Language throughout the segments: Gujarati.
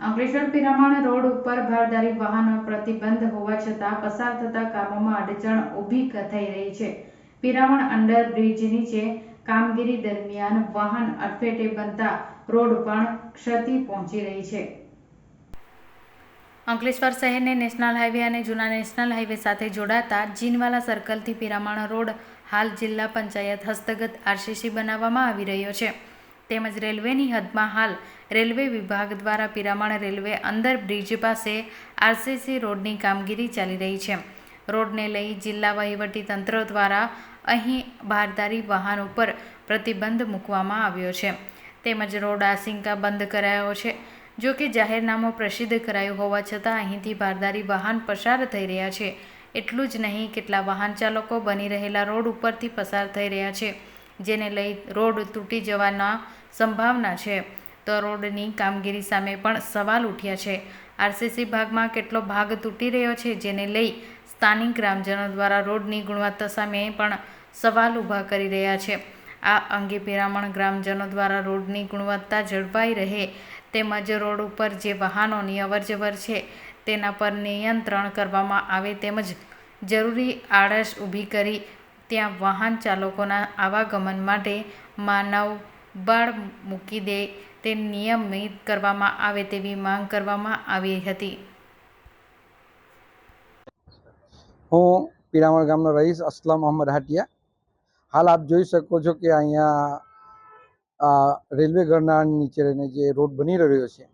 અંકલેશ્વર પિરામણ રોડ ઉપર ભારદારી વાહનો પ્રતિબંધ હોવા છતાં પસાર થતા કામોમાં અડચણ ઊભી થઈ રહી છે. પિરામણ અંડર બ્રિજ નીચે કામગીરી દરમિયાન વાહન અડફેટે બનતા રોડ પણ ક્ષતિ પહોંચી રહી છે. અંકલેશ્વર શહેરને નેશનલ હાઈવે અને જૂના નેશનલ હાઈવે સાથે જોડાતા જીનવાલા સર્કલથી પિરામણ રોડ હાલ જિલ્લા પંચાયત હસ્તગત આરસીસી બનાવવામાં આવી રહ્યો છે. તેમજ રેલવેની હદમાં હાલ રેલવે વિભાગ દ્વારા પિરામણ રેલવે અંદર બ્રિજ પાસે આરસીસી રોડની કામગીરી ચાલી રહી છે. રોડને લઈ જિલ્લા વહીવટી તંત્ર દ્વારા અહીં ભારદારી વાહન ઉપર પ્રતિબંધ મૂકવામાં આવ્યો છે. તેમજ રોડ આસિંકા બંધ કરાયો છે. જો કે જાહેરનામું પ્રસિદ્ધ કરાયું હોવા છતાં અહીંથી ભારદારી વાહન પસાર થઈ રહ્યા છે. એટલું જ નહીં, કેટલા વાહન ચાલકો બની રહેલા રોડ ઉપરથી પસાર થઈ રહ્યા છે. જેને લઈ રોડ તૂટી જવાના સંભાવના છે. તો રોડની કામગીરી સામે પણ સવાલ ઉઠ્યા છે. આરસીસી ભાગમાં કેટલો ભાગ તૂટી રહ્યો છે જેને લઈ સ્થાનિક ગ્રામજનો દ્વારા રોડની ગુણવત્તા સામે પણ સવાલ ઊભા કરી રહ્યા છે. આ અંગે પિરામણ ગ્રામજનો દ્વારા રોડની ગુણવત્તા જળવાઈ રહે તેમજ રોડ ઉપર જે વાહનોની અવરજવર છે તેના પર નિયંત્રણ કરવામાં આવે તેમજ જરૂરી આળસ ઊભી કરી ત્યાં વાહન ચાલકોના આવાગમન માટે માનવ બાળ મૂકી દે તે નિયમિત કરવામાં આવે તેવી માંગ કરવામાં આવી હતી. હું પીરામણ ગામનો રહીશ, અસલમ અહમદ હાટિયા. હાલ આપ જોઈ શકો છો કે અહીંયા, આ રેલવે ગરનાળ નીચે રહીને જે રોડ બની રહ્યો છે,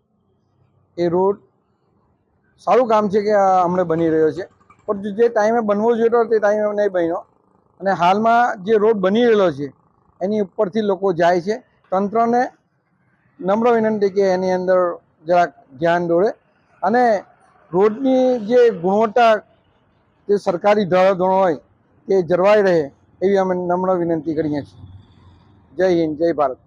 એ રોડ સારું કામ છે કે હમણાં બની રહ્યો છે. પણ જે ટાઈમે બનવો જોઈએ તો તે ટાઈમે નહીં બન્યો. અને હાલમાં જે રોડ બની રહેલો છે, એની ઉપરથી લોકો જાય છે. તંત્રને નમ્ર વિનંતી કે એની અંદર જરાક ધ્યાન દોરે અને રોડની જે ગુણવત્તા જે સરકારી ધોરણો હોય તે જળવાઈ રહે એવી અમે નમ્ર વિનંતી કરીએ છીએ. જય હિન્દ, જય ભારત.